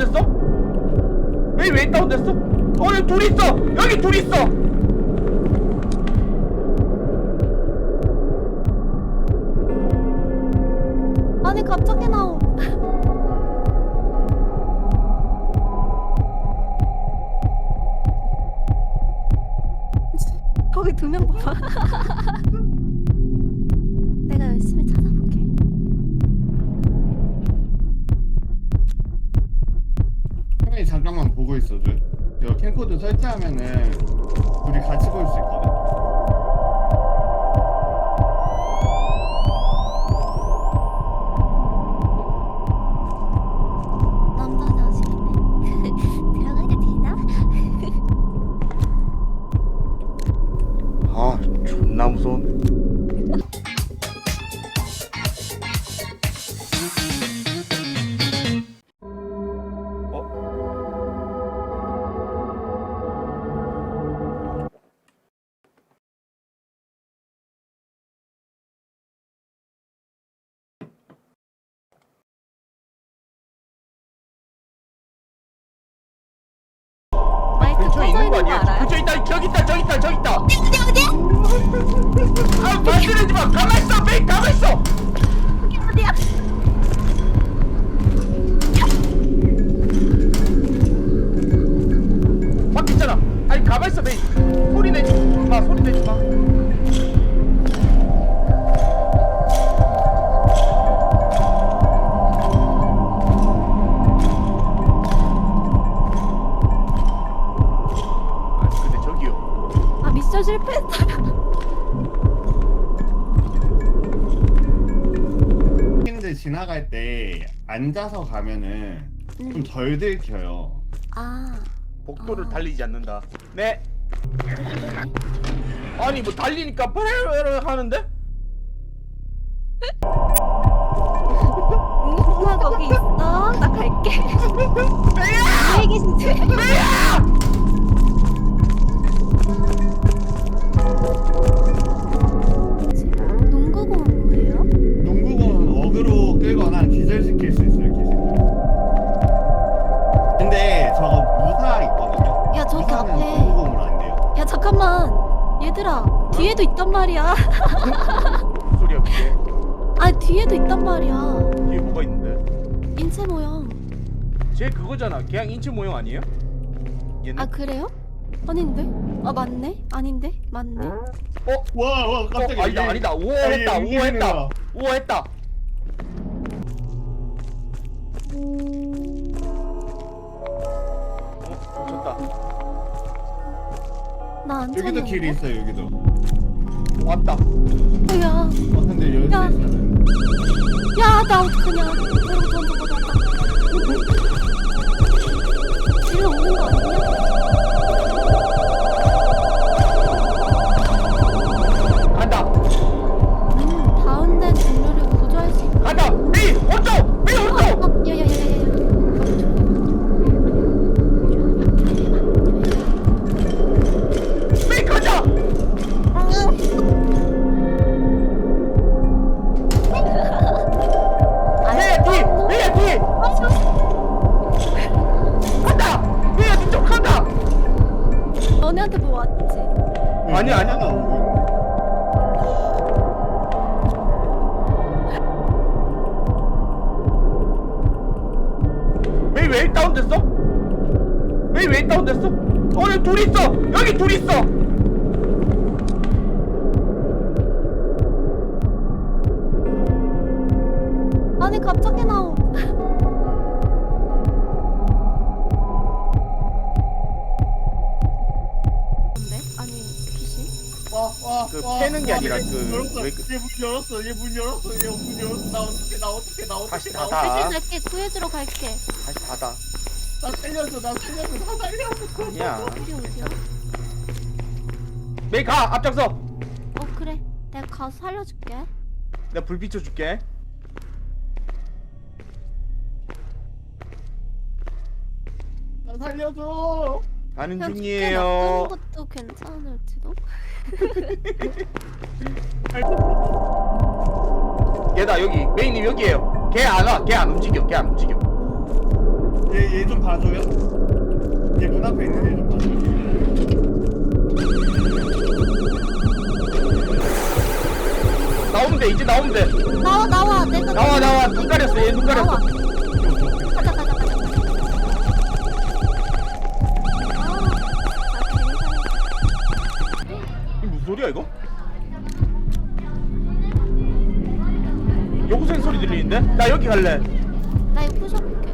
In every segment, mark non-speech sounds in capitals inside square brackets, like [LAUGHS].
다운됐어? 메이 왜 다운됐어? 어 여기 둘 있어 여기 둘 있어 아니 갑자기 나오. 거기 두 명 봐봐. 내가 열심히 찾아볼게. 형이 잠깐만 보고 있어줘. 이거 캠코드 설치하면은 둘이 같이 볼 수 있거든. 어디 어디 아 마. 가만 있어 메이 가만 있어. 어디야? 밖에 있잖아. 아니 가만 있어 메이. 소리 내지 마. 소리 내지 마 앉아서 가면은 좀 음. 덜 들켜요. 아 복도를 아. 달리지 않는다 네 아니 뭐 달리니까 빠르르 하는데? 응, 나 거기 있어. 나 갈게. [LAUGHS] 안녕히 계신지. 잠깐만. 얘들아 뒤에도 있단 말이야. 무슨 소리야 그게 아 뒤에도 있단 말이야. 뒤에 뭐가 있는데? 인체 모형. 쟤 그거잖아 그냥 인체 모형 아니에요? 얘는? 아 그래요? 아닌데? 아 맞네? 아닌데? 맞네? 어? 와, 와, 어, 깜짝이야. 아니다 이게- 아니다 아니, 우월했다 이게 우월했다 뭐야. 우월했다 나안 여기도 길이 있어요, 여기도. 왔다 야, 어, 근데 열쇠 야. 있어요. 야, 나 어떡하냐. 너네한테 뭐 왔지? 아니야, 아니야. 하나 오고 있네. 메이 왜 다운됐어? 메이 왜 다운됐어? 어 여기 둘 있어 여기 둘 있어 아니, 갑자기 나오. 뭔데? 아니, 귀신? 와, 와, 그 와, 패는 게 와, 아니라 얘문 그 열었어. 왜 그- 얘문 열었어. 얘 문 열었어. 얘문 열었어. 나 어떻게 나 어떻게 나 어떻게 다시 나 닫아. 어떻게 갈게, 갈게. 구해주러 갈게. 다시 닫아 나 살려줘. 나 살려줘. 나 살려줘. 아니야 어디, 어디야? 메이 가 앞장서 어, 그래. 내가 가서 살려줄게. 내가 불 비춰줄게 나 살려줘. 가는 그냥 중이에요. 것도 괜찮을지도? [LAUGHS] 얘다 여기. 메인님 여기에요. 걔 안 와. 걔 안 움직여. 걔 안 움직여. 얘 얘 좀 봐줘요. 얘문 앞에 있는 얘 좀 봐줘요. 나오면 돼. 이제 나오면 돼. 나와 나와. 내가 나와 나와. 눈 가렸어. 얘 눈 가렸어. 나와 소리야 이거? 여고생 소리 들리는데? 나 여기 갈래 나 이거 부셔볼게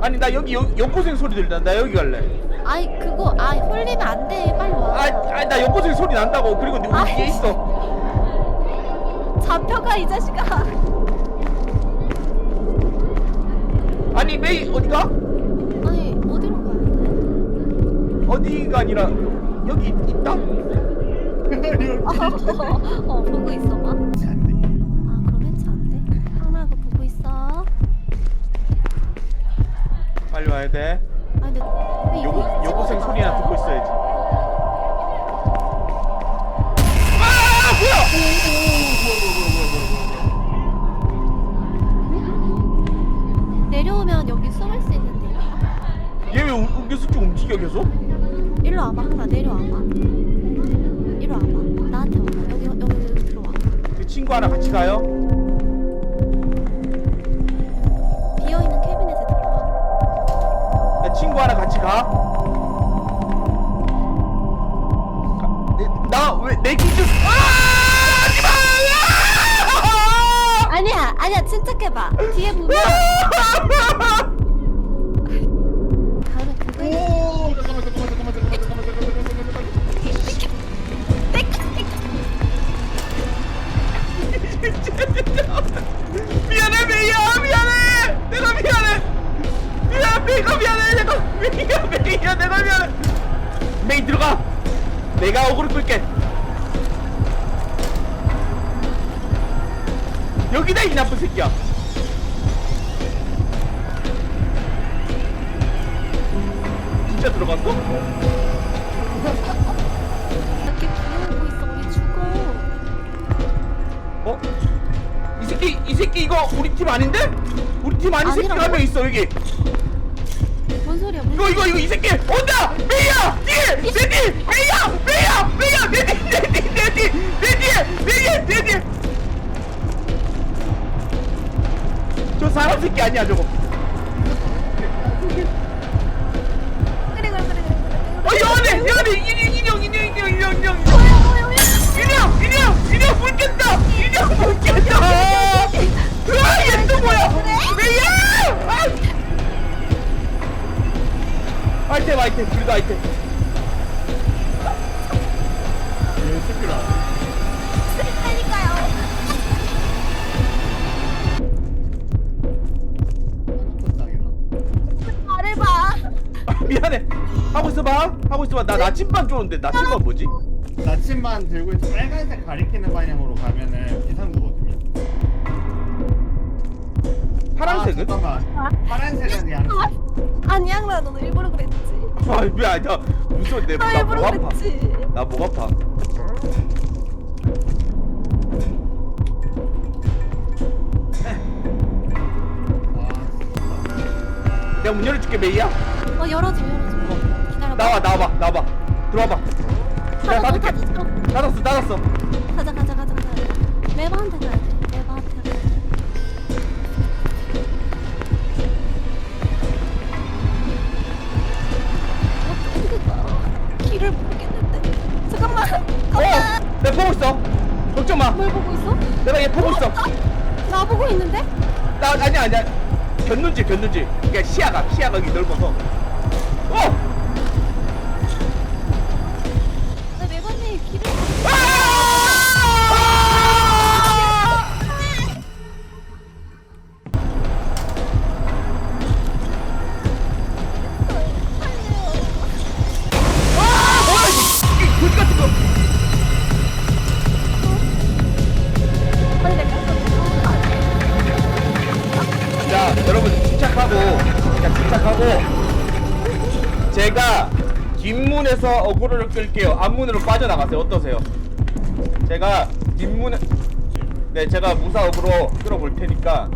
아니 나 여기 여, 여고생 소리 들린다 나 여기 갈래 아이 그거 아 홀리면 안돼 빨리 와 아, 아, 나 여고생 소리 난다고 그리고 네 우리 아. 뒤에 있어 잡혀가 이 자식아 아니 메이 어디가? 아니 어디로 가야 돼? 어디가 아니라 여기 있다? 어 보고 있어봐. 아 그럼 해치 안돼? 항나 그거 보고 있어 빨리 와야 돼 아 근데 왜 여고, 이거 여고생 소리나? 듣고 있어야지 아 뭐야 내려오면 여기 숨을 수 있는데 얘왜 은근슬쩍 움직여 계속? 일로 와봐 항나 내려와봐 그 친구 하나 같이 가요? 비어있는 캐비넷에 들어와 내 친구 하나 같이 가? 나 왜 내 기준 아! 하지 마! 아니야 아니야. 침착해봐. 뒤에 보면. 다 [LAUGHS] 메이가 미안해 내가 메이야 메이야 내가 미안해 메이 들어가 내가 어그로 끌게 여기다 이 나쁜 새끼야 진짜 들어갔어? 이렇게 비어오고 있어 우리 죽어 어? 이 새끼 이 새끼 이거 우리 팀 아닌데? 우리 팀 아닌 새끼가 아니라고? 한 명 있어 여기 이거 이거 이거 이 새끼! 온다! 메이야! 뒤에! 내 뒤! 메이야! 메이야! 메이야! 내뒤내뒤내 뒤! 내 뒤에! 내 뒤에! 내 뒤에! 저 사람 새끼 아니야 저거. 인형 불 깼다! 인형 불 깼다! 으아 얘또 뭐야? 메이야! 아! 아이템 아이템 그래도 아이템 얘 새끼라. 그러니까요 짱이다. 말해봐 아, 미안해 하고 있어봐 하고 있어봐 나 나침반 좋은데 나침반 뭐지? 나침반 들고 있어 빨간색 가리키는 방향으로 가면은 비상구거든요. 파란색은? 아, 잠깐만. 파란색은 양. 아니 양라 너 일부러 그랬지? 아 미안 나 무서워 너 내나 일부러 목 아파. 그랬지. 나 목 아파. 아, 내가 문 열어줄게 메이야. 어 열어줘 열어줘. 기다려봐. 나와 나와봐 나와봐. 들어와봐. 내가 닫을게. 닫았어. 닫았어 가자 가자 가자 가자. 레바한테 가야 돼 마. 뭘 보고 있어? 내가 얘 보고 있어. 나 보고 있는데? 나 아니야 아니야. 견눈질 견눈질. 그러니까 시야가 시야가 여기 넓어서 뒷문에서 어그로를 끌게요. 앞문으로 빠져나가세요. 어떠세요? 제가 뒷문에, 네, 제가 무사 어그로 끌어볼 테니까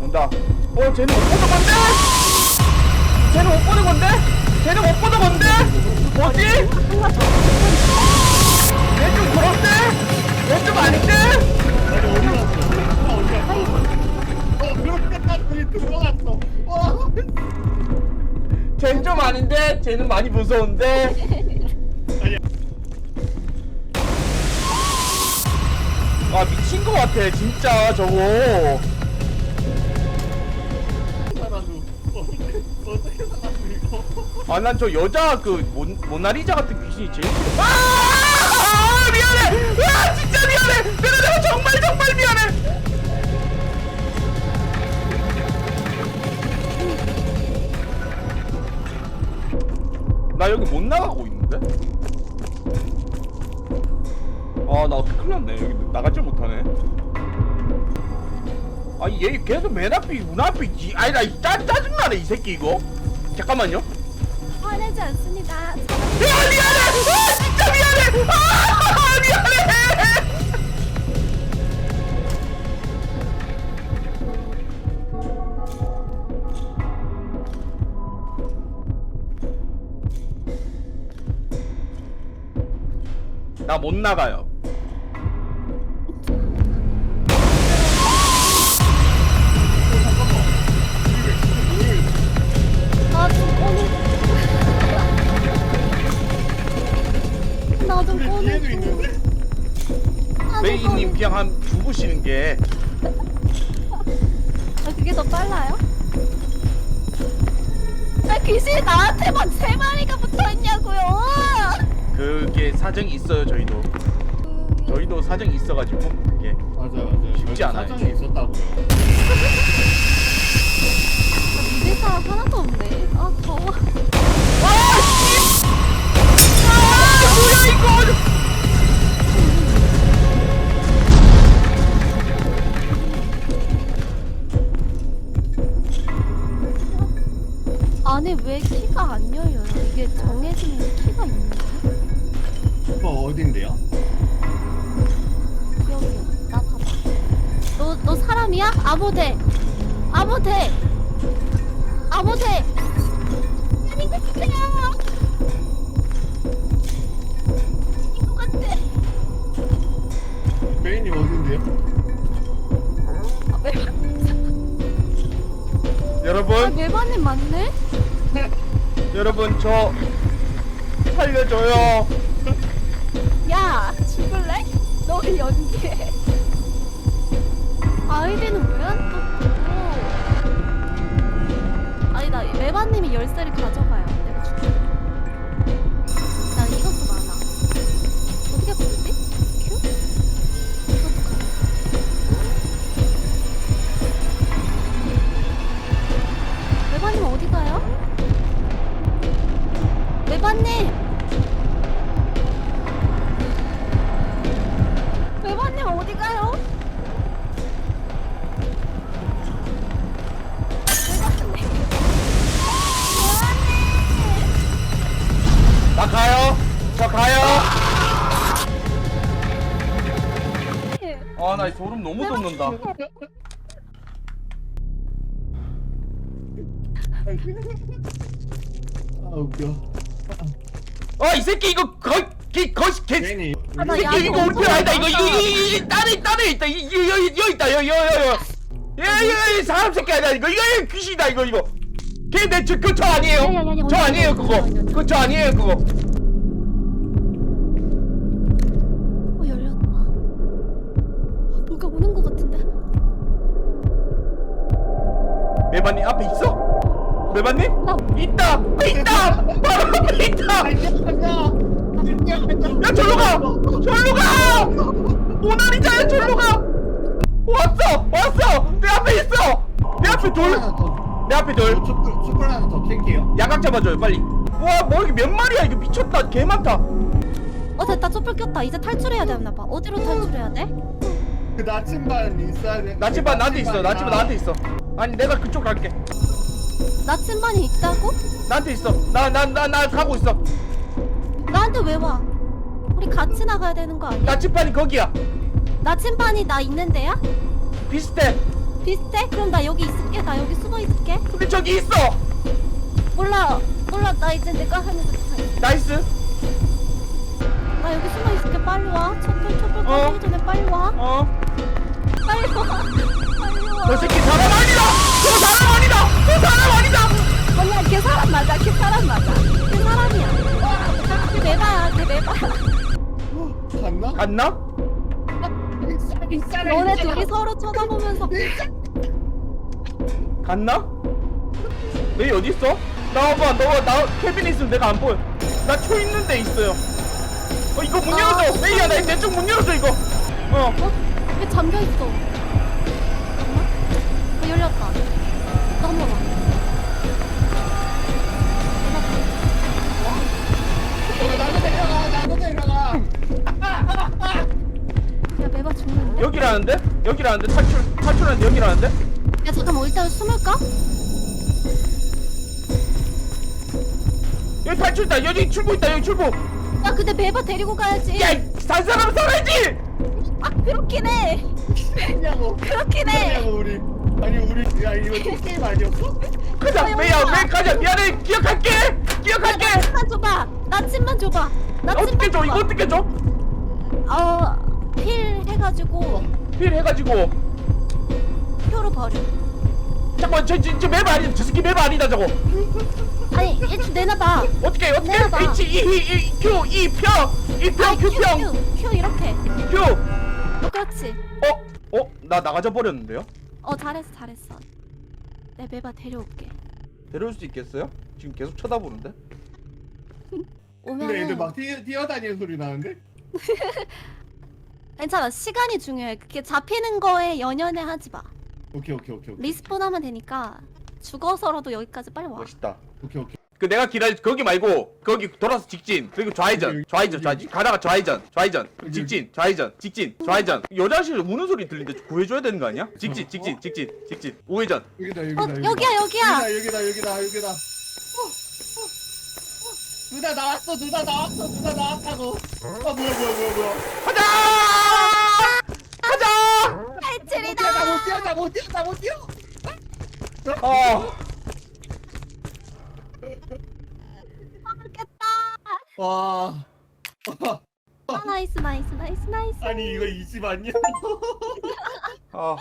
온다. 어, 쟤는 못 뽑아간다. 쟤는 못 보는 건데? 쟤는 못 보는 건데? 뭐지? 얘좀 그런데? 얘좀 아닌데? 어디 갔어? 아, 어디 갔어? 어 그렇게까지 들어갔어. 와. 쟤는 좀 아닌데? 쟤는 많이 무서운데? 아 미친 거 같아 진짜 저거 살아도 어떻게 어떻게 살았어 이거? 아 난 저 여자 그 모, 모나리자 같은 귀신이 제일 싫어 아, 아 미안해 아 진짜 미안해 내가 내가 정말 정말 미안해 나 여기 못 나가고 있는데? 아나 어떻게 큰일 났네. 여기 나가질 못하네. 아니 얘 계속 맨 앞이 문 앞이 이- 아니 나 이- 짜, 짜증나네 이 새끼 이거. 잠깐만요. 화내지 않습니다. 야미 못 나가요. 나좀 꺼내. 나좀 우리 꺼내. 뒤에도 있는데? 메이님 그냥 한 죽으시는 게 아, 그게 더 빨라요? 아, 귀신이 나한테만 세 마리가 붙어 있냐고요. 그게 사정이 있어요 저희도. 저희도 사정이 있어가지고 그게 맞아 맞아. 쉽지 않아요. 사정이 있었다고요. 사람 하나도 없네. 아, 더워. 아 뭐야 이거! 안에 왜 키가 안 열려요? 이게 정해지는 키가 있는? 이거 어딘데요? 여기요. 나 봐봐. 너, 너 사람이야? 아무데. 아무데. 아무데. 아닌 것 같아요. 이거 같아. 메인님 어딘데요? 아, 매, 아, 여러분 맞네? 여러분 저 살려줘요. 야, 죽을래? 너 연기해. 아이디는 왜 안 떴고? 아니, 나 매반님이 열쇠를 가져가요. 내가 줄게. 나 이것도 많아. 어떻게 부르지? 큐? 이것도 가. 매반님 어디 가요? 매반님 돋는다. 아 웃겨. 아 이 새끼 이거 거의 개 거의 개. 메인이 아, 나이 새끼 이거 우리 편 아니다. 이거 이거 이거 딴에 딴에 있다. 여기 있다. 여기 예예 사람 새끼 아니다 이거 이거 이거 귀신이다 이거 이거. 걔내 저 그저 아니에요. 아니, 아니, 아니, 저 아니, 아니에요 아니, 그거. 아니. 그저 아니에요 그거 어 열렸다. 뭔가 오는 것 같은데. 매반님 앞에 있어? 매반님? 나 있다! 있다! 바로 앞에 있다! 야 절로 가! 절로 가! 모나리자야 절로 가! 왔어! 왔어! 내 앞에 있어! 내 앞에 돌 내 앞에 돌 촛불 촛불 하나 더 켤게요. 야각 잡아줘요 빨리. 와 뭐 이게 몇 마리야? 이거 미쳤다. 개 많다. 어 됐다. 촛불 꼈다. 이제 탈출해야 되나 봐. 어디로 탈출해야 돼? 그 나침반 있어야 돼. 나침반 나한테 있어. 나침반 나한테 있어 아니 내가 그쪽 갈게 나침반이 있다고? 나한테 있어 나 나 나 나 가고 있어 나한테 왜 와? 우리 같이 나가야 되는 거 아니야? 나침반이 거기야 나침반이 나 있는데야? 비슷해 비슷해? 그럼 나 여기 있을게. 나 여기 숨어 있을게. 근데 저기 있어 뭐 몰라 몰라 나 이제 내가 하는 거 다. 나이스 나 여기 숨어 있을게 빨리 와. 촛불 촛불 어. 꺼지기 전에 빨리 와. 어 빨리 와. 저 새끼 사람 아니다! 저 사람 아니다! 저 사람 아니다! 아니야 걔 사람 맞아. 걔 사람 맞아. 걔 사람이야. 걔 매바야. 걔 매바야. 갔나? 갔나? 너네 둘이 서로 쳐다보면서 갔나? 메이 어디 있어? 나와봐 너가 나 캐빈에 있으면 내가 안 보여 나 초 있는 데 있어요 어 이거 문 아, 열어줘 메이야 나 내 쪽 문 열어줘 이거 어 어? 왜 잠겨 있어? 잠깐만. 어, 열렸다. 넘어가. 나도 내려가 나도 내려가 야 매바 죽는데? 여기라는데? 여기라는데 탈출 탈출하는데 여기라는데? 야 잠깐만 일단 숨을까? 여기 탈출 있다 여기 출구 있다 여기 출구 야 근데 매바 데리고 가야지. 야산 사람 살아야지 아 그렇긴 해. [LAUGHS] 냐고 그렇긴 해. 냐고 우리 아니 우리 야 이거 게임 아니었어? 어, 여기다. 메이 가자 미안해 기억할게 기억할게 야, 나 침만 줘봐. 나 침만 줘봐. 나 침만 어떻게 줘 줘봐. 이거 어떻게 줘? 어필 해가지고 필 해가지고 표로 버려. 잠깐만 저, 저, 저 맵 아니다 저 새끼 맵 아니다 저거 아니 일단 내놔봐. 어떻게 어떻게 내려봐. H E E E Q E 평 E 평 아니, Q 평 Q, Q 이렇게. Q 어 그렇지. 어? 어? 나 나가져 버렸는데요? 어 잘했어 잘했어. 내 매바 데려올게. 데려올 수 있겠어요? 지금 계속 쳐다보는데? [LAUGHS] 근데 오면은 애들 막 뛰어, 뛰어다니는 소리 나는데? [LAUGHS] 괜찮아 시간이 중요해. 그게 잡히는 거에 연연해 하지 마. 오케이 오케이 오케이 오케이 리스폰하면 되니까 죽어서라도 여기까지 빨리 와. 멋있다 오케이 오케이 그 내가 기다려 거기 말고 거기 돌아서 직진. 그리고 좌회전 좌회전 좌회전. 가다가 좌회전 좌회전. 직진 좌회전 직진 좌회전. 여자실 우는 소리 들리는데 구해줘야 되는 거 아니야? 직진 직진 직진 직진. 우회전. 여기다 여기다 어 여기다. 여기야 여기야. 여기다 여기다 여기다 여기다. 어, 어. 누나 나왔어 누나 나왔어 누나 나왔다고. 아 뭐야 뭐야 뭐야 뭐야. 가자! 가자! 못 탈출이다. 뛰어다 못 뛰어다 못 뛰어다 못 뛰어. 어 모르겠다. 와 아 나이스 나이스 나이스 나이스. 아니 이거 이집 아니야? 아.